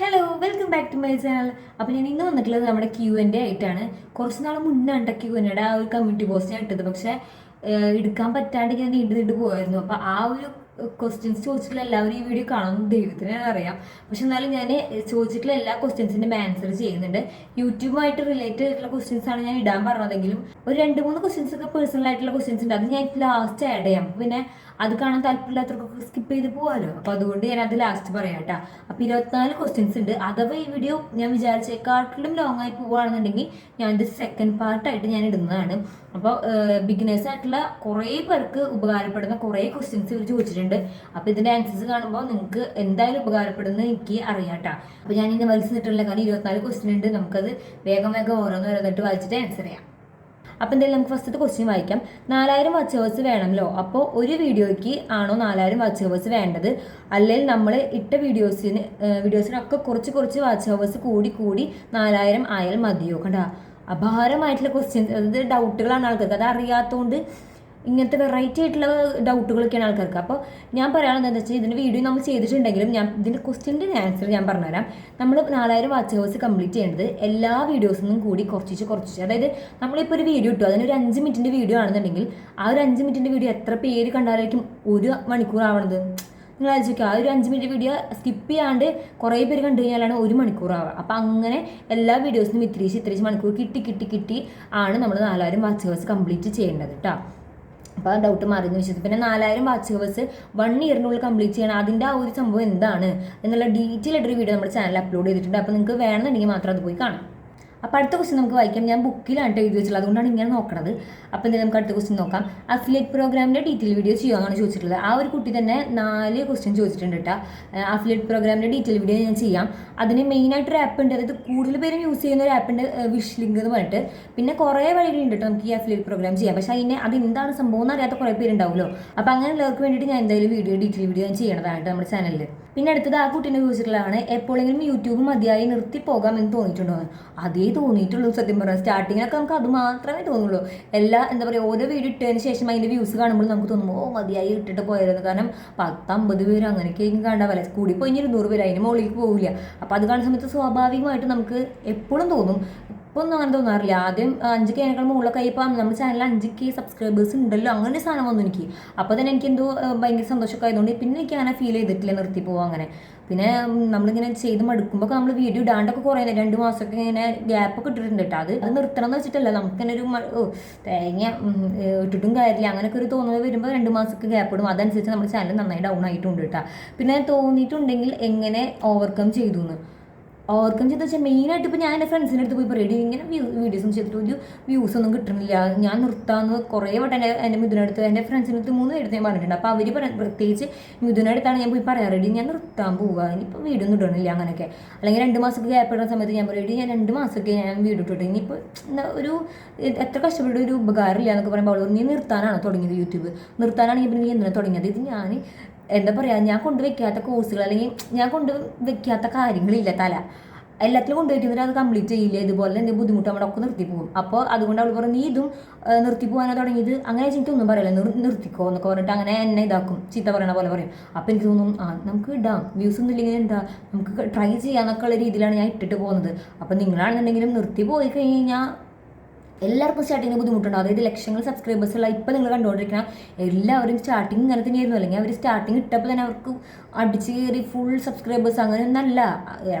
Hello welcome back to my channel അപ്പോൾ ഞാൻ ഇന്ന് വന്നിട്ടുള്ളത് നമ്മുടെ ക്യൂ എന്റെ ആയിട്ടാണ്. കുറച്ച് നാൾ മുന്നാണ് ക്യൂ എന്റെ ആ ഒരു കമ്മ്യൂണിറ്റി പോസ്റ്റ് ഞാൻ ഇട്ടത്. പക്ഷേ എടുക്കാൻ പറ്റാണ്ട് ഞാൻ നീണ്ടു നീണ്ടു പോയായിരുന്നു അപ്പോൾ ആ ഒരു ക്വസ്റ്റ്യൻസ് ചോദിച്ചിട്ടുള്ള എല്ലാവരും ഈ വീഡിയോ കാണും ദൈവത്തിന് അറിയാം. പക്ഷെ എന്നാലും ഞാൻ ചോദിച്ചിട്ടുള്ള എല്ലാ ക്വസ്റ്റ്യൻസിന്റെ ആൻസർ ചെയ്യുന്നുണ്ട്. യൂട്യൂബുമായിട്ട് റിലേറ്റഡ് ആയിട്ടുള്ള ക്വസ്റ്റ്യൻസ് ആണ് ഞാൻ ഇടാൻ പറഞ്ഞതെങ്കിലും ഒരു രണ്ട് മൂന്ന് ക്വസ്റ്റ്യൻസ് ഒക്കെ പേഴ്സണൽ ആയിട്ടുള്ള ക്വസ്റ്റ്യൻസ് ഉണ്ട്. അത് ഞാൻ ലാസ്റ്റ് ആഡ് ചെയ്യാം. പിന്നെ അത് കാണാൻ താല്പര്യമില്ലാത്തവർക്കൊക്കെ സ്കിപ്പ് ചെയ്ത് പോകാമല്ലോ അപ്പോൾ അതുകൊണ്ട് ഞാൻ അത് ലാസ്റ്റ് പറയാം കേട്ടോ. അപ്പോൾ ഇരുപത്തിനാല് ക്വസ്റ്റ്യൻസ് ഉണ്ട്. അഥവാ ഈ വീഡിയോ ഞാൻ വിചാരിച്ചേക്കാട്ടിലും ലോങ് ആയി പോവുകയാണെന്നുണ്ടെങ്കിൽ ഞാൻ ഇത് സെക്കൻഡ് പാർട്ടായിട്ട് ഞാൻ ഇടുന്നതാണ്. അപ്പോൾ ബിഗിനേഴ്സ് ആയിട്ടുള്ള കുറേ പേർക്ക് ഉപകാരപ്പെടുന്ന കുറേ ക്വസ്റ്റ്യൻസ് ഇവർ ചോദിച്ചിട്ടുണ്ട്. അപ്പോൾ ഇതിന്റെ ആൻസേഴ്സ് കാണുമ്പോൾ നിങ്ങൾക്ക് എന്തായാലും ഉപകാരപ്പെടുന്നത് എനിക്ക് അറിയാം കേട്ടോ അപ്പോൾ ഞാൻ ഇന്ന് വലിച്ചു നിട്ടില്ല കാരണം ഇരുപത്തിനാല് ക്വസ്റ്റ്യൻ ഉണ്ട്. നമുക്കത് വേഗം വേഗം ഓരോന്ന് ഓരോന്നിട്ട് വായിച്ചിട്ട് ആൻസർ ചെയ്യാം. അപ്പം എന്തായാലും നമുക്ക് ഫസ്റ്റത്തെ ക്വസ്റ്റ്യൻ വായിക്കാം. നാലായിരം വാച്ച് ഹവേഴ്സ് വേണമല്ലോ. അപ്പോൾ ഒരു വീഡിയോയ്ക്ക് ആണോ നാലായിരം വാച്ച് ഹവേഴ്സ് വേണ്ടത്? അല്ലെങ്കിൽ നമ്മൾ ഇട്ട വീഡിയോസിന് വീഡിയോസിനൊക്കെ കുറച്ച് കുറച്ച് വാച്ച് ഹവേഴ്സ് കൂടി കൂടി നാലായിരം ആയാൽ മതിയോ കണ്ടാ? അപാരമായിട്ടുള്ള ക്വസ്റ്റ്യൻസ് അതായത് ഡൗട്ടുകളാണ് ആൾക്കാർക്ക്. അത് അറിയാത്തതുകൊണ്ട് ഇങ്ങനത്തെ വെറൈറ്റി ആയിട്ടുള്ള ഡൗട്ടുകളൊക്കെയാണ് ആൾക്കാർക്ക്. അപ്പോൾ ഞാൻ പറയാനുള്ളത് എന്താ വെച്ചാൽ ഇതിന്റെ വീഡിയോ നമ്മൾ ചെയ്തിട്ടുണ്ടെങ്കിലും ഞാൻ ഇതിന്റെ ക്വസ്റ്റ്യന്റെ ആൻസർ ഞാൻ പറഞ്ഞുതരാം. നമ്മൾ നാലായിരം വാച്ച് ഹവേഴ്സ് കംപ്ലീറ്റ് ചെയ്യേണ്ടത് എല്ലാ വീഡിയോസിൽ നിന്നും കൂടി കുറച്ചിച്ച് കുറച്ചിച്ച്. അതായത് നമ്മളിപ്പോൾ ഒരു വീഡിയോ ഇട്ടു അതിനൊരു അഞ്ച് മിനിറ്റിന്റെ വീഡിയോ ആണെന്നുണ്ടെങ്കിൽ ആ ഒരു അഞ്ച് മിനിറ്റിന്റെ വീഡിയോ എത്ര പേര് കണ്ടാലായിരിക്കും ഒരു മണിക്കൂർ ആവണത്? നിങ്ങൾ ആലോചിക്കുക ആ ഒരു അഞ്ച് മിനിറ്റ് വീഡിയോ സ്കിപ്പ് ചെയ്യാണ്ട് കുറേ പേര് കണ്ടു കഴിഞ്ഞാലാണ് ഒരു മണിക്കൂർ ആവുക. അപ്പോൾ അങ്ങനെ എല്ലാ വീഡിയോസിനും ഇത്രയും ഇത്രയും മണിക്കൂർ കിട്ടി കിട്ടി കിട്ടി ആണ് നമ്മൾ നാലായിരം വാച്ച് ഹവേഴ്സ് കംപ്ലീറ്റ് ചെയ്യേണ്ടത് കേട്ടോ അപ്പോൾ ആ ഡൗട്ട് മാറിയെന്ന് വിശ്വസിച്ചു. പിന്നെ നാലായിരം വാച്ച് ഹവേഴ്സ് വൺ ഇയറിനുള്ളിൽ കംപ്ലീറ്റ് ചെയ്യണം. അതിന്റെ ആ ഒരു സംഭവം എന്താണ്? എന്നുള്ള ഡീറ്റെയിൽ ആയിട്ടൊരു വീഡിയോ നമ്മുടെ ചാനൽ അപ്ലോഡ് ചെയ്തിട്ടുണ്ട്. അപ്പോൾ നിങ്ങൾക്ക് വേണമെന്നുണ്ടെങ്കിൽ മാത്രം അത് പോയി കാണാം. അപ്പോൾ അടുത്ത ക്വസ്റ്റ്യൻ നമുക്ക് വായിക്കാം. ഞാൻ ബുക്കിലാണ് എഴുതി വെച്ചിട്ടുള്ളത്. അതുകൊണ്ടാണ് ഇങ്ങനെ നോക്കണത്. അപ്പോൾ എന്തായാലും നമുക്ക് അടുത്ത ക്വസ്റ്റ്യൻ നോക്കാം. അഫിലിയേറ്റ് പ്രോഗ്രാമിന്റെ ഡീറ്റെയിൽ വീഡിയോ ചെയ്യുമെന്നാണ് ചോദിച്ചിട്ടുള്ളത്. ആ ഒരു കുട്ടി തന്നെ നാല് ക്വസ്റ്റ്യൻ ചോദിച്ചിട്ടുണ്ട് കേട്ടോ അഫിലിയേറ്റ് പ്രോഗ്രാമിന്റെ ഡീറ്റെയിൽ വീഡിയോ ഞാൻ ചെയ്യാം. അതിന് മെയിനായിട്ടൊരു ആപ്പ് ഉണ്ട്. അതായത് കൂടുതൽ പേരും യൂസ് ചെയ്യുന്ന ഒരു ആപ്പ് ഉണ്ട് വിഷ് ലിങ്ക് എന്ന് പറഞ്ഞിട്ട്. പിന്നെ കുറേ വഴികളുണ്ട് കേട്ടോ നമുക്ക് ഈ അഫിലിയേറ്റ് പ്രോഗ്രാം ചെയ്യാം പക്ഷേ അതിനെ അത് എന്താണ് സംഭവം എന്ന് അറിയാത്ത കുറേ പേരുണ്ടാവുമല്ലോ. അപ്പോൾ അങ്ങനെയുള്ളവർക്ക് വേണ്ടിയിട്ട് ഞാൻ എന്തായാലും വീഡിയോ ഡീറ്റെയിൽ വീഡിയോ ഞാൻ ചെയ്യണതാണ് നമ്മുടെ ചാനലിൽ പിന്നെ അടുത്തത് ആ കുട്ടീനെ ചോദിച്ചിട്ടുള്ളതാണ് എപ്പോഴെങ്കിലും യൂട്യൂബ് മതിയായി നിർത്തി പോകാം എന്ന്. തോന്നിയിട്ടുണ്ടോ അതേ തോന്നിയിട്ടുള്ളൂ സത്യം പറഞ്ഞാൽ സ്റ്റാർട്ടിങ്ങിലൊക്കെ നമുക്ക് അത് മാത്രമേ തോന്നുള്ളൂ. എല്ലാ എന്താ പറയുക ഓരോ വീഡിയോ ഇട്ടതിന് ശേഷം അതിന്റെ വ്യൂസ് കാണുമ്പോൾ നമുക്ക് തോന്നും ഓ മതിയായി ഇട്ടിട്ട് പോയായിരുന്നു. കാരണം പത്തമ്പത് പേര് അങ്ങനെയൊക്കെ എനിക്ക് കണ്ടാവില്ല കൂടി പോയി ഇരുന്നൂറ് പേര് അതിന് മുകളിലേക്ക് പോകില്ല അപ്പോൾ അത് കാണുന്ന സമയത്ത് സ്വാഭാവികമായിട്ട് നമുക്ക് എപ്പോഴും തോന്നും ഇപ്പോൾ ഒന്നും അങ്ങനെ തോന്നാറില്ല. ആദ്യം അഞ്ച് കേനേക്കാൾ മുകളിലൊക്കെ ഇപ്പം നമ്മുടെ ചാനലിൽ അഞ്ച് കെ സബ്സ്ക്രൈബേഴ്സ് ഉണ്ടല്ലോ. അങ്ങനെ ഒരു സാധനം വന്നു എനിക്ക്. അപ്പോൾ തന്നെ എനിക്ക് എന്തോ ഭയങ്കര സന്തോഷമൊക്കെ ആയതുകൊണ്ട് പിന്നെ എനിക്ക് അങ്ങനെ ഫീൽ ചെയ്തിട്ടില്ല നിർത്തി പോവാം അങ്ങനെ. പിന്നെ നമ്മളിങ്ങനെ ചെയ്ത് മടുക്കുമ്പോൾ നമ്മൾ വീഡിയോ ഇടാണ്ടൊക്കെ കുറേ രണ്ട് മാസമൊക്കെ ഇങ്ങനെ ഗ്യാപ്പൊക്കെ ഇട്ടിട്ടുണ്ട് കേട്ടോ. അത് അത് നിർത്തണം എന്ന് വെച്ചിട്ടല്ല. നമുക്കിങ്ങനെ ഒരു തേങ്ങ ഇട്ടിട്ടും കാര്യമില്ല. അങ്ങനെയൊക്കെ ഒരു തോന്നുന്നത് വരുമ്പോൾ രണ്ട് മാസമൊക്കെ ഗ്യാപ്പ് ഇടും. അതനുസരിച്ച് നമ്മുടെ ചാനൽ നന്നായി ഡൗൺ ആയിട്ടുണ്ട് കേട്ടോ. പിന്നെ തോന്നിയിട്ടുണ്ടെങ്കിൽ എങ്ങനെ ഓവർകം ചെയ്തു എന്ന് ഓവർകം ചെയ്ത് വെച്ചാൽ മെയിനായിട്ട് ഇപ്പോൾ ഞാൻ എന്റെ ഫ്രണ്ട്സിന്റെ അടുത്ത് പോയി പറയും ഇങ്ങനെ വീഡിയോസും ചെയ്തിട്ട് ഒരു വ്യൂസ് ഒന്നും കിട്ടുന്നില്ല ഞാൻ നിർത്താമെന്ന് കുറേ വട്ടം എന്റെ എന്റെ മിഥുനടുത്ത് എന്റെ ഫ്രണ്ട്സിന്റെ അടുത്ത് മൂന്ന് പേര് ഞാൻ പറഞ്ഞിട്ടുണ്ട്. അപ്പോൾ അവർ പ്രത്യേകിച്ച് മിഥുനടുത്താണ് ഞാൻ പോയി പറയാറ്. റെഡി ഞാൻ നിർത്താൻ പോവുക ഇനിയിപ്പോൾ വീഡിയോ ഒന്നും ഇടണില്ല അങ്ങനെയൊക്കെ അല്ലെങ്കിൽ രണ്ട് മാസം ഗ്യാപ്പ് ഇടുന്ന സമയത്ത് ഞാൻ പറയും ഞാൻ രണ്ട് മാസമൊക്കെ ഞാൻ വീഡിയോ ഇട്ടിട്ട് ഇനിയിപ്പോൾ ഒരു എത്ര കഷ്ടപ്പെട്ട ഒരു ഉപകാരമില്ല എന്നൊക്കെ പറയുമ്പോൾ അവൾ നീ നിർത്താനാണ് തുടങ്ങിയത് യൂട്യൂബ്? നിർത്താനാണെങ്കിൽ പിന്നെ നീ എന്തിനാണ് തുടങ്ങിയത്? ഇത് ഞാൻ എന്താ പറയുക ഞാൻ കൊണ്ടുവയ്ക്കാത്ത കോഴ്സുകൾ അല്ലെങ്കിൽ ഞാൻ കൊണ്ട് വെക്കാത്ത കാര്യങ്ങളില്ല തല. എല്ലാത്തിലും കൊണ്ടുപോയിട്ട് അത് കംപ്ലീറ്റ് ചെയ്യില്ല? ഇതുപോലെ തന്നെ ബുദ്ധിമുട്ട് നമ്മുടെ ഒക്കെ നിർത്തി പോകും. അപ്പോൾ അതുകൊണ്ട് അവൾ പറഞ്ഞു നീ ഇതും നിർത്തി പോകാനോ തുടങ്ങിയത്. അങ്ങനെ എനിക്കൊന്നും പറയില്ല. നിർ നിർത്തിക്കോ എന്നൊക്കെ പറഞ്ഞിട്ട് അങ്ങനെ എന്നെ ഇതാക്കും. ചീത്ത പറയണ പോലെ പറയും. അപ്പോൾ എനിക്ക് തോന്നും ആ നമുക്ക് ഇടാം. വ്യൂസ് ഒന്നും ഇല്ലെങ്കിൽ എന്താ? നമുക്ക് ട്രൈ ചെയ്യാന്നൊക്കെ ഉള്ള രീതിയിലാണ് ഞാൻ ഇട്ടിട്ട് പോകുന്നത്. അപ്പോൾ നിങ്ങളാണെന്നുണ്ടെങ്കിലും നിർത്തി പോയി കഴിഞ്ഞ് കഴിഞ്ഞാൽ എല്ലാവർക്കും സ്റ്റാർട്ടിങ്ങിന് ബുദ്ധിമുട്ടുണ്ടാവും അതായത് ലക്ഷങ്ങൾ സബ്സ്ക്രൈബേഴ്സ് ഉള്ള ഇപ്പം നിങ്ങൾ കണ്ടുകൊണ്ടിരിക്കണം എല്ലാവരും സ്റ്റാർട്ടിങ് ഇങ്ങനെ തന്നെയായിരുന്നു. അല്ലെങ്കിൽ അവർ സ്റ്റാർട്ടിങ് ഇട്ടപ്പോൾ തന്നെ അവർക്ക് അടിച്ച് കയറി ഫുൾ സബ്സ്ക്രൈബേഴ്സ് അങ്ങനെ ഒന്നല്ല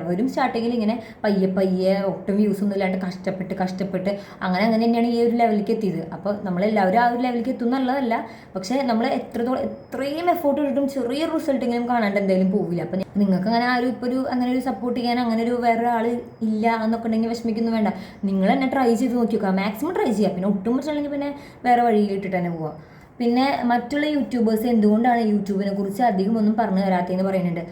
അവരും സ്റ്റാർട്ടിങ്ങിൽ ഇങ്ങനെ പയ്യെ പയ്യെ ഒട്ടും വ്യൂസ് ഒന്നും ഇല്ലാണ്ട് കഷ്ടപ്പെട്ട് കഷ്ടപ്പെട്ട് അങ്ങനെ അങ്ങനെ തന്നെയാണ് ഈ ഒരു ലെവലിലേക്ക് എത്തിയത്. അപ്പോൾ നമ്മളെല്ലാവരും ആ ഒരു ലെവലിലേക്ക് എത്തും നല്ലതല്ല. പക്ഷേ നമ്മൾ എത്രത്തോളം എത്രയും എഫോർട്ട് ഇട്ടിട്ടും റിസൾട്ട് റിസൾട്ടെങ്കിലും കാണാണ്ട് എന്തായാലും പോവില്ല. അപ്പം നിങ്ങൾക്ക് അങ്ങനെ ആ ഒരു ഇപ്പോൾ ഒരു അങ്ങനെ ഒരു സപ്പോർട്ട് ചെയ്യാൻ അങ്ങനെ ഒരു വേറൊരാൾ ഇല്ല എന്നൊക്കെ ഉണ്ടെങ്കിൽ വിഷമിക്കുന്നു വേണ്ട. നിങ്ങൾ തന്നെ ട്രൈ ചെയ്ത് നോക്കി നോക്കുക മാക്സിമം ട്രൈ ചെയ്യുക പിന്നെ ഒട്ടും പറ്റില്ലെങ്കിൽ പിന്നെ വേറെ വഴിയിൽ ഇട്ടിട്ട് തന്നെ പോവുക പിന്നെ മറ്റുള്ള യൂട്യൂബേഴ്സ് എന്തുകൊണ്ടാണ് യൂട്യൂബിനെ കുറിച്ച് അധികം ഒന്നും പറഞ്ഞു തരാത്തതെന്ന് പറയുന്നുണ്ട്.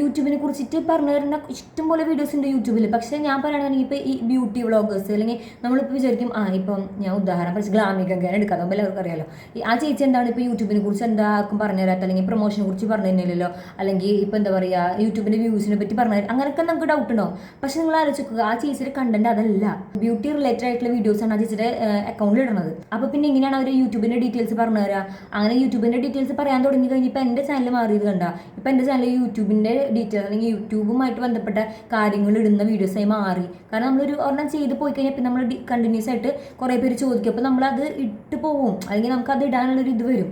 യൂട്യൂബിനെ കുറിച്ചിട്ട് പറഞ്ഞു തരുന്ന ഇഷ്ടംപോലെ വീഡിയോസ് ഉണ്ട് യൂട്യൂബിൽ. പക്ഷേ ഞാൻ പറയുകയാണെങ്കിൽ ഇപ്പോൾ ഈ ബ്യൂട്ടി വ്ളോഗേഴ്സ് അല്ലെങ്കിൽ നമ്മളിപ്പോൾ വിചാരിക്കും ആ ഇപ്പം ഞാൻ ഉദാഹരണം പക്ഷേ ഗ്ലാമിക ഗാനം എടുക്കാം. നമ്മൾ അവർക്ക് അറിയാലോ. ആ ചേച്ചി എന്താണ് ഇപ്പോൾ യൂട്യൂബിനെ കുറിച്ച് എന്താ ആർക്കും പറഞ്ഞു തരാത്ത? അല്ലെങ്കിൽ പ്രൊമോഷനെ കുറിച്ച് പറഞ്ഞു തന്നില്ലല്ലോ? അല്ലെങ്കിൽ ഇപ്പോൾ എന്താ പറയുക യൂട്യൂബിന്റെ വ്യൂസിനെ പറ്റി പറഞ്ഞു തരാം അങ്ങനെയൊക്കെ നമുക്ക് ഡൗട്ട് ഉണ്ടാവും പക്ഷേ നിങ്ങൾ ആലോചിക്കുക ആ ചേച്ചിയുടെ കണ്ടന്റ് അതല്ല. ബ്യൂട്ടി റിലേറ്റഡ് ആയിട്ടുള്ള വീഡിയോസാണ് ആ ചേച്ചിയുടെ അക്കൗണ്ടിൽ ഇടുന്നത് അപ്പോൾ പിന്നെ എങ്ങനെയാണ് അവർ യൂട്യൂബിന്റെ ഡീറ്റെയിൽസ് പറഞ്ഞു തരാം? അങ്ങനെ യൂട്യൂബിന്റെ ഡീറ്റെയിൽസ് പറയാൻ തുടങ്ങി കഴിഞ്ഞപ്പോൾ എന്റെ ചാനൽ മാറിയത് കണ്ട? ഇപ്പോൾ എന്റെ ചാനൽ യൂട്യൂബിന്റെ യൂട്യൂബിന്റെ ഡീറ്റെയിൽസ് അല്ലെങ്കിൽ യൂട്യൂബുമായിട്ട് ബന്ധപ്പെട്ട കാര്യങ്ങൾ ഇടുന്ന വീഡിയോസായി മാറി. കാരണം നമ്മളൊരു ഒരെണ്ണം ചെയ്ത് പോയി കഴിഞ്ഞാൽ പിന്നെ നമ്മൾ കണ്ടിന്യൂസ് ആയിട്ട് കുറേ പേര് ചോദിക്കും. അപ്പോൾ നമ്മളത് ഇട്ട് പോവും. അല്ലെങ്കിൽ നമുക്ക് അത് ഇടാനുള്ളൊരു ഇത് വരും.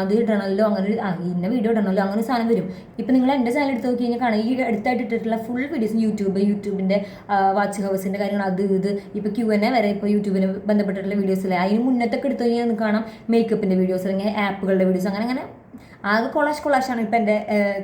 അത് ഇടണമല്ലോ അങ്ങനെ ഒരു- ഇന്ന വീഡിയോ ഇടണമല്ലോ അങ്ങനെ സാധനം വരും. ഇപ്പം നിങ്ങൾ എന്റെ ചാനൽ എടുത്ത് നോക്കി കഴിഞ്ഞാൽ കാണാം. ഈ അടുത്തായിട്ട് ഇട്ടിട്ടുള്ള ഫുൾ വീഡിയോസ് യൂട്യൂബ് യൂട്യൂബിന്റെ വാച്ച് ഹൗസിന്റെ കാര്യങ്ങൾ അത് ഇത്. ഇപ്പോൾ ക്യൂ എ വരെ ഇപ്പോൾ യൂട്യൂബിന് ബന്ധപ്പെട്ടിട്ടുള്ള വീഡിയോസ് വീഡിയോസിലെ അതിന് മുന്നത്തൊക്കെ എടുത്തു കഴിഞ്ഞാൽ കാണാം. മേക്കപ്പിന്റെ വീഡിയോസ് അല്ലെങ്കിൽ ആപ്പുകളുടെ വീഡിയോസ് അങ്ങനെ അങ്ങനെ ആകെ കൊളാഷ് കൊളാഷാണ് ഇപ്പം എന്റെ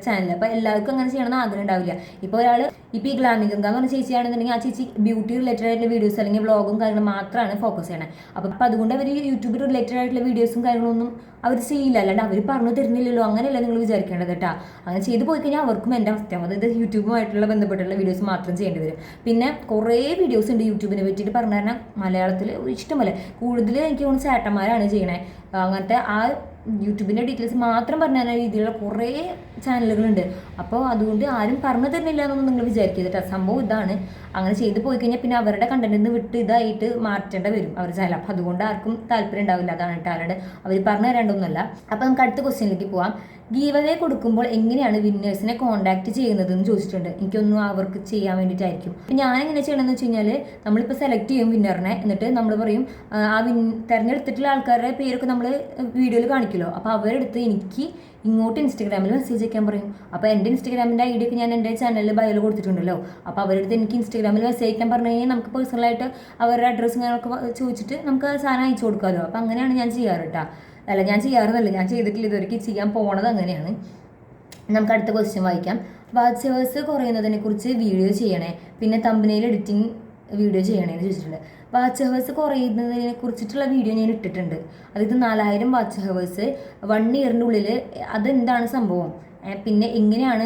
ചാനൽ അപ്പോൾ എല്ലാവർക്കും അങ്ങനെ ചെയ്യണമെന്ന് ആഗ്രഹം ഉണ്ടാവില്ല. ഇപ്പോൾ ഒരാൾ ഇപ്പോൾ ഈ ഗ്ലാമിക് ഗംഗ എന്ന് പറഞ്ഞ ചേച്ചിയാണെന്നുണ്ടെങ്കിൽ ആ ചേച്ചി ബ്യൂട്ടി റിലേറ്റഡ് ആയിട്ടുള്ള വീഡിയോസ് അല്ലെങ്കിൽ വ്ളോഗും കാര്യങ്ങളും മാത്രമാണ് ഫോക്കസ് ചെയ്യണേ. അപ്പോൾ അപ്പോൾ അതുകൊണ്ട് അവർ യൂട്യൂബിൽ റിലേറ്റഡ് ആയിട്ടുള്ള വീഡിയോസും കാര്യങ്ങളൊന്നും അവർ ചെയ്യില്ല. അല്ലാണ്ട് അവർ പറഞ്ഞു തരുന്നില്ലല്ലോ. അങ്ങനെയല്ല നിങ്ങൾ വിചാരിക്കേണ്ടത് കേട്ടോ അങ്ങനെ ചെയ്തു പോയി കഴിഞ്ഞാൽ അവർക്കും എന്റെ അവസ്ഥ അതായത് യൂട്യൂബുമായിട്ടുള്ള ബന്ധപ്പെട്ടുള്ള വീഡിയോസ് മാത്രം ചെയ്യേണ്ടി വരും. പിന്നെ കുറേ വീഡിയോസ് ഉണ്ട് യൂട്യൂബിനെ പറ്റിയിട്ട് പറഞ്ഞു കഴിഞ്ഞാൽ മലയാളത്തിൽ ഇഷ്ടമല്ല കൂടുതൽ എനിക്ക് തോന്നുന്നു ചേട്ടന്മാരാണ് ചെയ്യണേ. അങ്ങനത്തെ ആ യൂട്യൂബിന്റെ ഡീറ്റെയിൽസ് മാത്രം പറഞ്ഞു തരുന്ന രീതിയിലുള്ള കുറേ ചാനലുകളുണ്ട്. അപ്പോൾ അതുകൊണ്ട് ആരും പറഞ്ഞു തരുന്നില്ല എന്നൊന്നും നിങ്ങൾ വിചാരിക്കരുത് കേട്ടോ സംഭവം ഇതാണ്. അങ്ങനെ ചെയ്ത് പോയി കഴിഞ്ഞാൽ പിന്നെ അവരുടെ കണ്ടന്റിൽ നിന്ന് വിട്ട് ഇതായിട്ട് മാറ്റേണ്ട വരും അവർ ചാനൽ അപ്പോൾ അതുകൊണ്ട് ആർക്കും താല്പര്യം ഉണ്ടാവില്ല. അതാണ് കേട്ടോ അവരുടെ അവർ പറഞ്ഞു തരേണ്ടതൊന്നുമല്ല അപ്പോൾ നമുക്ക് അടുത്ത ക്വസ്റ്റ്യനിലേക്ക് പോവാം. ഗീവവേ കൊടുക്കുമ്പോൾ എങ്ങനെയാണ് വിന്നേഴ്സിനെ കോൺടാക്ട് ചെയ്യുന്നത് എന്ന് ചോദിച്ചിട്ടുണ്ട്. എനിക്കൊന്നും അവർക്ക് ചെയ്യാൻ വേണ്ടിയിട്ടായിരിക്കും. അപ്പം ഞാൻ എങ്ങനെ ചെയ്യണമെന്ന് വെച്ച് കഴിഞ്ഞാൽ നമ്മളിപ്പോൾ സെലക്ട് ചെയ്യും വിന്നറിനെ എന്നിട്ട് നമ്മൾ പറയും ആ, വിൻ തിരഞ്ഞെടുത്തിട്ടുള്ള ആൾക്കാരുടെ പേരൊക്കെ നമ്മൾ വീഡിയോയിൽ കാണിക്കുമല്ലോ. അപ്പോൾ അവരെടുത്ത് എനിക്ക് ഇങ്ങോട്ട് ഇൻസ്റ്റഗ്രാമിൽ മെസ്സേജ് അയക്കാൻ പറയും. അപ്പോൾ എന്റെ ഇൻസ്റ്റഗ്രാമിന്റെ ഐ ഡി ഒക്കെ ഞാൻ എന്റെ ചാനലിൽ ബയോയിൽ കൊടുത്തിട്ടുണ്ടല്ലോ. അപ്പോൾ അവരുടെ എനിക്ക് ഇൻസ്റ്റഗ്രാമിൽ മെസ്സേജ് അയക്കാൻ പറഞ്ഞു കഴിഞ്ഞാൽ നമുക്ക് പേഴ്സണലായിട്ട് അവരുടെ അഡ്രസ്സും കാര്യങ്ങളൊക്കെ ചോദിച്ചിട്ട് നമുക്ക് സാധനം അയച്ചു കൊടുക്കാമല്ലോ അപ്പോൾ അങ്ങനെയാണ് ഞാൻ ചെയ്യാറ് കേട്ടോ അല്ല ഞാൻ ചെയ്യാറെന്നല്ല. ഞാൻ ചെയ്തിട്ടില്ല. ഇതുവരെയ്ക്ക് ചെയ്യാൻ പോണത് അങ്ങനെയാണ്. നമുക്ക് അടുത്ത ക്വസ്റ്റ്യൻ വായിക്കാം. വാച്ചേഴ്സ് കുറയുന്നതിനെ കുറയുന്നതിനെക്കുറിച്ച് വീഡിയോ ചെയ്യണേ. പിന്നെ തമ്പനയിൽ എഡിറ്റിംഗ് വീഡിയോ ചെയ്യണമെന്ന് ചോദിച്ചിട്ടുണ്ട്. വാച്ച് ഹവേഴ്സ് കുറയുന്നതിനെ കുറിച്ചിട്ടുള്ള വീഡിയോ ഞാൻ ഇട്ടിട്ടുണ്ട്. അതായത് നാലായിരം വാച്ച് ഹവേഴ്സ് വൺ ഇയറിന്റെ ഉള്ളിൽ അതെന്താണ് സംഭവം? പിന്നെ എങ്ങനെയാണ്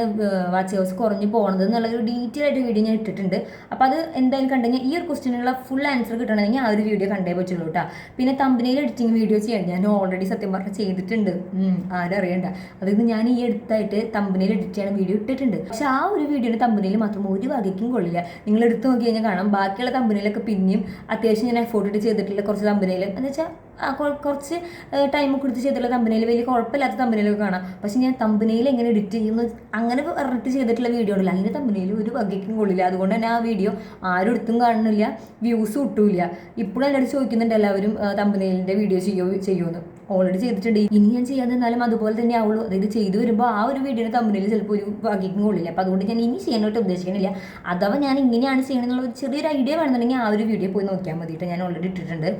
വാച്ച് ഹൗസ് കുറഞ്ഞു പോകണത് എന്നുള്ള ഒരു ഡീറ്റെയിൽ ആയിട്ട് വീഡിയോ ഞാൻ ഇട്ടിട്ടുണ്ട്. അപ്പോൾ അത് എന്തായാലും കണ്ടു കഴിഞ്ഞാൽ ഈ ഒരു ക്വസ്റ്റിനുള്ള ഫുൾ ആൻസർ കിട്ടണമെങ്കിൽ ആ ഒരു വീഡിയോ കണ്ടേ പറ്റുള്ളൂ കേട്ടോ പിന്നെ തമ്പനിയിൽ എഡിറ്റിംഗ് വീഡിയോ ചെയ്യാൻ ഞാൻ ഓൾറെഡി സത്യം പറഞ്ഞാൽ ചെയ്തിട്ടുണ്ട്. ആരും അറിയണ്ട. അതായത് ഞാൻ ഈ അടുത്തായിട്ട് തമ്പനിയിൽ എഡിറ്റ് ചെയ്യണ വീഡിയോ ഇട്ടിട്ടുണ്ട്. പക്ഷെ ആ ഒരു വീഡിയോയുടെ തമ്പനിയിൽ മാത്രം ഒരു വകയ്ക്കും കൊള്ളില്ല. നിങ്ങൾ എടുത്ത് നോക്കി കഴിഞ്ഞാൽ കാണാം. ബാക്കിയുള്ള തമ്പനിയിലൊക്കെ പിന്നെയും അത്യാവശ്യം ഞാൻ എഫോർട്ട് ചെയ്തിട്ടുള്ള കുറച്ച് തമ്പനിയിൽ എന്ന് വെച്ചാൽ കുറച്ച് ടൈം കൊടുത്ത് ചെയ്തിട്ടുള്ള തമ്പനയിൽ വലിയ കുഴപ്പമില്ലാത്ത തമ്പനയിലൊക്കെ കാണാം. പക്ഷെ ഞാൻ തമ്പനയിൽ എങ്ങനെ എഡിറ്റ് ചെയ്യുന്നു അങ്ങനെ പറഞ്ഞിട്ട് ചെയ്തിട്ടുള്ള വീഡിയോ ഉണ്ടല്ലോ. അതിന്റെ തമ്പനയിൽ ഒരു വകയ്ക്കും കൊള്ളില്ല. അതുകൊണ്ട് തന്നെ ആ വീഡിയോ ആരും എടുത്തും കാണുന്നില്ല വ്യൂസ് കിട്ടൂല ഇപ്പോഴും എന്റെ ചോദിക്കുന്നുണ്ട് എല്ലാവരും തമ്പനയിലിന്റെ വീഡിയോ ചെയ്യോ ചെയ്യുമെന്ന് ഓൾറെഡി ചെയ്തിട്ടുണ്ട്. ഇനി ഞാൻ ചെയ്യാതിരുന്നാലും അതുപോലെ തന്നെ ആവുള്ളൂ. അതായത് ചെയ്തു വരുമ്പോൾ ആ ഒരു വീഡിയോയുടെ തമ്പനയിൽ ചിലപ്പോൾ ഒരു വകയ്ക്കും കൊള്ളില്ല. അപ്പോൾ അതുകൊണ്ട് ഞാൻ ഇനി ചെയ്യാനായിട്ട് ഉദ്ദേശിക്കുന്നില്ല. അഥവാ ഞാൻ ഇങ്ങനെയാണ് ചെയ്യണമെന്നുള്ള ഒരു ചെറിയൊരു ഐഡിയ വേണമെന്നുണ്ടെങ്കിൽ ആ ഒരു വീഡിയോ പോയി നോക്കിയാൽ മതിയിട്ട് ഞാൻ ഓൾറെഡി ഇട്ടിട്ടുണ്ട്.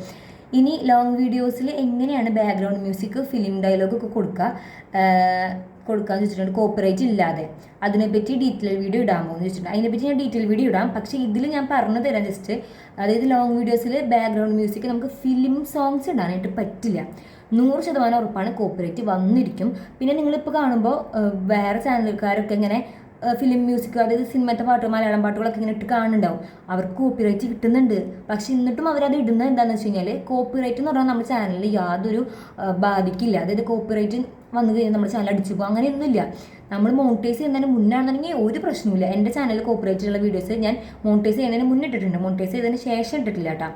ഇനി ലോങ് വീഡിയോസിൽ എങ്ങനെയാണ് ബാക്ക്ഗ്രൗണ്ട് മ്യൂസിക് ഫിലിം ഡയലോഗ് ഒക്കെ കൊടുക്കുക കൊടുക്കാന്ന് വെച്ചിട്ടുണ്ട് കോപ്പറേറ്റ് ഇല്ലാതെ. അതിനെപ്പറ്റി ഡീറ്റെയിൽ വീഡിയോ ഇടാമോ എന്ന് ചോദിച്ചിട്ടുണ്ട്. അതിനെപ്പറ്റി ഞാൻ ഡീറ്റെയിൽ വീഡിയോ ഇടാം. പക്ഷേ ഇതിൽ ഞാൻ പറഞ്ഞു തരാം ജസ്റ്റ് അതായത് ലോങ് വീഡിയോസിൽ ബാക്ക്ഗ്രൗണ്ട് മ്യൂസിക് നമുക്ക് ഫിലിം സോങ്സ് ഇടാനായിട്ട് പറ്റില്ല. നൂറ് ശതമാനം ഉറപ്പാണ് കോപ്പറേറ്റ് വന്നിരിക്കും. പിന്നെ നിങ്ങളിപ്പോൾ കാണുമ്പോൾ വേറെ ചാനലുകാരൊക്കെ ഇങ്ങനെ ഫിലിം മ്യൂസിക് അതായത് സിനിമത്തെ പാട്ട് മലയാളം പാട്ടുകളൊക്കെ ഇങ്ങനെ ഇട്ട് കാണുന്നുണ്ടാവും. അവർക്ക് കോപ്പിറൈറ്റ് കിട്ടുന്നുണ്ട്. പക്ഷെ എന്നിട്ടും അവരത് ഇടുന്നത് എന്താണെന്ന് വെച്ച് കഴിഞ്ഞാൽ കോപ്പിറൈറ്റ് എന്ന് പറഞ്ഞാൽ നമ്മുടെ ചാനലിൽ യാതൊരു ബാധിക്കില്ല. അതായത് കോപ്പിറൈറ്റ് വന്നു കഴിഞ്ഞാൽ നമ്മുടെ ചാനൽ അടിച്ചു പോകും അങ്ങനെയൊന്നുമില്ല. നമ്മൾ മോണിറ്റൈസ് ചെയ്യുന്നതിന് മുന്നാണെന്നുണ്ടെങ്കിൽ ഒരു പ്രശ്നമില്ല എന്റെ ചാനലിൽ കോപ്പറേറ്റ് ഉള്ള വീഡിയോസ് ഞാൻ മോണിറ്റൈസ് ചെയ്യുന്നതിന് മുന്നേ ഇട്ടിട്ടുണ്ട് മോണിറ്റൈസ് ചെയ്തതിന് ശേഷം ഇട്ടിട്ടില്ല കേട്ടോ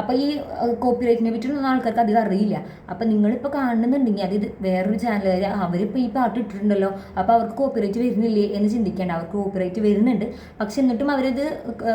അപ്പോൾ ഈ കോപ്പിറൈറ്റിനെ പറ്റിയൊന്നും ആൾക്കാർക്ക് അധികം അറിയില്ല. അപ്പോൾ നിങ്ങളിപ്പോൾ കാണുന്നുണ്ടെങ്കിൽ അത് വേറൊരു ചാനലുകാർ അവരിപ്പോൾ ഈ പാട്ട് ഇട്ടിട്ടുണ്ടല്ലോ അപ്പോൾ അവർക്ക് കോപ്പിറൈറ്റ് വരുന്നില്ലേ എന്ന് ചിന്തിക്കേണ്ട അവർക്ക് കോപ്പിറൈറ്റ് വരുന്നുണ്ട്. പക്ഷെ എന്നിട്ടും അവരത്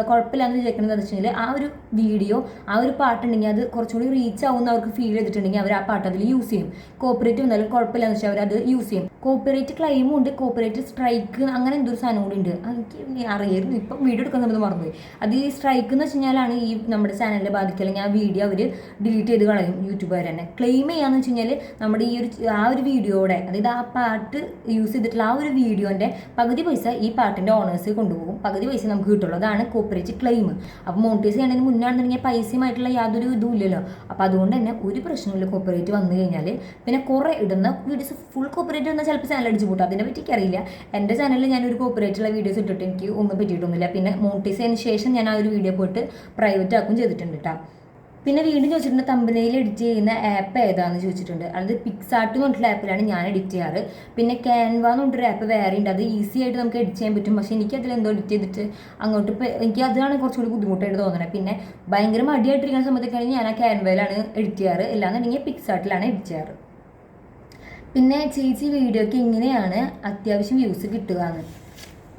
കുഴപ്പമില്ലാന്ന് വിചാരിക്കുന്നത് എന്താ വെച്ചാൽ ആ ഒരു വീഡിയോ ആ ഒരു പാട്ടുണ്ടെങ്കിൽ അത് കുറച്ചുകൂടി റീച്ച് ആവുമെന്ന് അവർക്ക് ഫീൽ ചെയ്തിട്ടുണ്ടെങ്കിൽ അവർ ആ പാട്ട് അതിൽ യൂസ് ചെയ്യും. കോപ്പറേറ്റ് വന്നാലും കുഴപ്പമില്ലാന്ന് വെച്ചാൽ അവർ അത് യൂസ് ചെയ്യും. കോപ്പറേറ്റ് ക്ലെയിമും ഉണ്ട് കോപ്പറേറ്റ് സ്ട്രൈക്ക് അങ്ങനെ എന്തൊരു സാധനം കൂടി ഉണ്ട്. എനിക്ക് അറിയായിരുന്നു ഇപ്പം വീഡിയോ എടുക്കാൻ നമ്മൾ മറന്നുപോയി. അത് ഈ സ്ട്രൈക്ക് എന്ന് വെച്ച് കഴിഞ്ഞാലാണ് ഈ നമ്മുടെ ചാനലിനെ ബാധിക്കുക അല്ലെങ്കിൽ ആ വീഡിയോ അവർ ഡിലീറ്റ് ചെയ്ത് കളയും യൂട്യൂബുകാർ തന്നെ. ക്ലെയിം ചെയ്യാന്ന് വെച്ച് കഴിഞ്ഞാൽ നമ്മുടെ ഈ ഒരു ആ ഒരു വീഡിയോയുടെ അതായത് ആ പാട്ട് യൂസ് ചെയ്തിട്ടുള്ള ആ ഒരു വീഡിയോന്റെ പകുതി പൈസ ഈ പാട്ടിന്റെ ഓണേഴ്സ് കൊണ്ടുപോകും. പകുതി പൈസ നമുക്ക് കിട്ടുള്ളൂ. അതാണ് കോപ്പറേറ്റ് ക്ലെയിം അപ്പോൾ മോണിറ്റൈസ് ചെയ്യുന്നതിന് മുന്നാണെന്നുണ്ടെങ്കിൽ പൈസയുമായിട്ടുള്ള യാതൊരു ഇതും ഇല്ലല്ലോ. അപ്പോൾ അതുകൊണ്ട് തന്നെ ഒരു പ്രശ്നമില്ല കോപ്പറേറ്റ് വന്നു കഴിഞ്ഞാൽ പിന്നെ കുറേ ഇടുന്ന വീഡിയോസ് ഫുൾ കോപ്പറേറ്റ് വന്നാൽ ചിലപ്പോൾ ചാനൽ അടിച്ച് പൂട്ടും. അതിനെ പറ്റി അറിയില്ല. എന്റെ ചാനലിൽ ഞാനൊരു കോപ്പറേറ്റുള്ള വീഡിയോസ് ഇട്ടിട്ട് എനിക്ക് ഒന്നും പറ്റിയിട്ടൊന്നുമില്ല. പിന്നെ മോണിറ്റൈസ് ചെയ്തതിന് ശേഷം ഞാൻ ആ ഒരു വീഡിയോ പോയിട്ട് പ്രൈവറ്റ് ആക്കും ചെയ്തിട്ടുണ്ട് കേട്ടോ പിന്നെ വീണ്ടും ചോദിച്ചിട്ടുണ്ട് തമ്പനയിൽ എഡിറ്റ് ചെയ്യുന്ന ആപ്പ് ഏതാണെന്ന് ചോദിച്ചിട്ടുണ്ട്. അത് പിക്സാർട്ട് എന്ന് പറഞ്ഞിട്ടുള്ള ആപ്പിലാണ് ഞാൻ എഡിറ്റ് ചെയ്യാറ്. പിന്നെ ക്യാൻവ എന്ന് പറഞ്ഞിട്ടൊരു ആപ്പ് വേറെ ഉണ്ട്. അത് ഈസി ആയിട്ട് നമുക്ക് എഡിറ്റ് ചെയ്യാൻ പറ്റും. പക്ഷേ എനിക്ക് അതിൽ എന്തോ എഡിറ്റ് ചെയ്തിട്ട് അങ്ങോട്ട് ഇപ്പോൾ എനിക്ക് അതാണ് കുറച്ചുകൂടി ബുദ്ധിമുട്ടായിട്ട് തോന്നുന്നത് പിന്നെ ഭയങ്കര മടിയായിട്ടിരിക്കുന്ന സമയത്തൊക്കെയാണെങ്കിൽ ഞാൻ ആ ക്യാൻവയിലാണ് എഡിറ്റ് ചെയ്യാറ്. അല്ലാന്നുണ്ടെങ്കിൽ പിക്സാർട്ടിലാണ് എഡിറ്റ് ചെയ്യാറ്. പിന്നെ ചേച്ചി വീഡിയോക്ക് എങ്ങനെയാണ് അത്യാവശ്യം വ്യൂസ് കിട്ടുക എന്ന്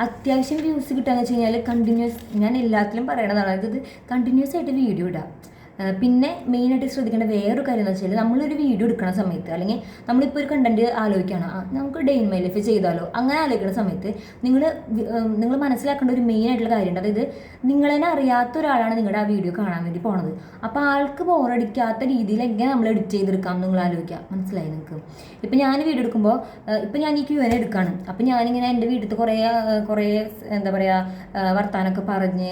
അത്യാവശ്യം വ്യൂസ് കിട്ടുകയെന്ന് വെച്ച് കഴിഞ്ഞാൽ കണ്ടിന്യൂസ് ഞാൻ എല്ലാത്തിലും പറയണതാണ്. അതായത് കണ്ടിന്യൂസ് ആയിട്ട് വീഡിയോ ഇടാം. പിന്നെ മെയിനായിട്ട് ശ്രദ്ധിക്കേണ്ട വേറൊരു കാര്യം എന്ന് വെച്ചാൽ നമ്മളൊരു വീഡിയോ എടുക്കുന്ന സമയത്ത് അല്ലെങ്കിൽ നമ്മളിപ്പോൾ ഒരു കണ്ടന്റ് ആലോചിക്കുകയാണ് നമുക്ക് ഡെയിൻ ഇൻ മൈ ലൈഫ് ചെയ്താലോ? അങ്ങനെ ആലോചിക്കുന്ന സമയത്ത് നിങ്ങൾ നിങ്ങൾ മനസ്സിലാക്കേണ്ട ഒരു മെയിൻ ആയിട്ടുള്ള കാര്യമുണ്ട് അതായത് നിങ്ങളെന്നെ അറിയാത്ത ഒരാളാണ് നിങ്ങളുടെ ആ വീഡിയോ കാണാൻ വേണ്ടി പോണത്. അപ്പോൾ ആൾക്ക് ബോറടിക്കാത്ത രീതിയിൽ എങ്ങനെ നമ്മൾ എഡിറ്റ് ചെയ്തെടുക്കാം നിങ്ങൾ ആലോചിക്കുക. മനസ്സിലായി നിങ്ങൾക്ക് ഇപ്പം ഞാൻ വീഡിയോ എടുക്കുമ്പോൾ ഇപ്പം ഞാൻ ഈ ക്യൂ എൻ എടുക്കുകയാണ് അപ്പം ഞാനിങ്ങനെ എന്റെ വീട്ടിൽ കുറേ കുറേ എന്താ പറയുക വർത്താനൊക്കെ പറഞ്ഞ്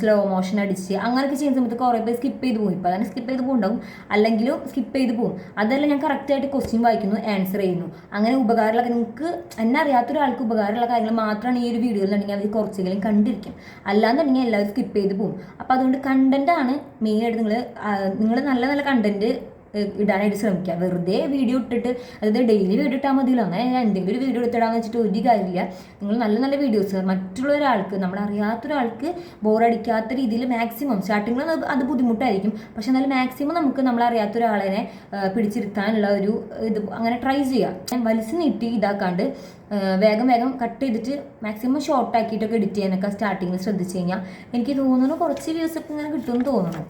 സ്ലോ മോഷൻ അടിച്ച് അങ്ങനെയൊക്കെ ചെയ്യുന്ന സമയത്ത് കുറേ പേര് സ്കിപ്പ് ചെയ്ത് പോകും ഇപ്പം തന്നെ സ്കിപ്പ് ചെയ്ത് പോകുണ്ടാവും അല്ലെങ്കിലും സ്കിപ്പ് ചെയ്ത് പോകും അതെല്ലാം ഞാൻ കറക്റ്റായിട്ട് ക്വസ്റ്റ്യൻ വായിക്കുന്നു ആൻസർ ചെയ്യുന്നു. അങ്ങനെ ഉപകാരമുള്ള നിങ്ങൾക്ക് എന്നെ അറിയാത്ത ഒരാൾക്ക് ഉപകാരമുള്ള കാര്യങ്ങൾ മാത്രമാണ് ഈ ഒരു വീഡിയോയിലുണ്ടെങ്കിൽ അവർ കുറച്ചെങ്കിലും കണ്ടിരിക്കും. അല്ലാന്നുണ്ടെങ്കിൽ എല്ലാവരും സ്കിപ്പ് ചെയ്ത് പോകും അപ്പോൾ അതുകൊണ്ട് കണ്ടന്റാണ് മെയിനായിട്ട് നിങ്ങൾ നിങ്ങൾ നല്ല നല്ല കണ്ടന്റ് ഇടാനായിട്ട് ശ്രമിക്കുക. വെറുതെ വീഡിയോ ഇട്ടിട്ട് അതായത് ഡെയിലി വീഡിയോ ഇട്ടാൽ മതിയല്ലോ. അങ്ങനെ ഞാൻ എന്തെങ്കിലും ഒരു വീഡിയോ എടുത്തിടാന്ന് വെച്ചിട്ട് ഒരു കാര്യമില്ല. നിങ്ങൾ നല്ല നല്ല വീഡിയോസ് മറ്റുള്ള ഒരാൾക്ക് നമ്മൾ അറിയാത്ത ഒരാൾക്ക് ബോറടിക്കാത്ത രീതിയിൽ മാക്സിമം സ്റ്റാർട്ടിങ്ങിൽ അത് ബുദ്ധിമുട്ടായിരിക്കും. പക്ഷെ എന്നാലും മാക്സിമം നമുക്ക് നമ്മളറിയാത്ത ഒരാളെ പിടിച്ചിരുത്താനുള്ള ഒരു ഇത് അങ്ങനെ ട്രൈ ചെയ്യാം. ഞാൻ വലിച്ചു നീട്ടി ഇതാക്കാണ്ട് വേഗം വേഗം കട്ട് ചെയ്തിട്ട് മാക്സിമം ഷോർട്ട് ആക്കിയിട്ടൊക്കെ എഡിറ്റ് ചെയ്യാനൊക്കെ സ്റ്റാർട്ടിങ്ങിൽ ശ്രദ്ധിച്ചു കഴിഞ്ഞാൽ എനിക്ക് തോന്നുന്നു കുറച്ച് വ്യൂസ് ഒക്കെ ഇങ്ങനെ കിട്ടുമെന്ന് തോന്നുന്നു.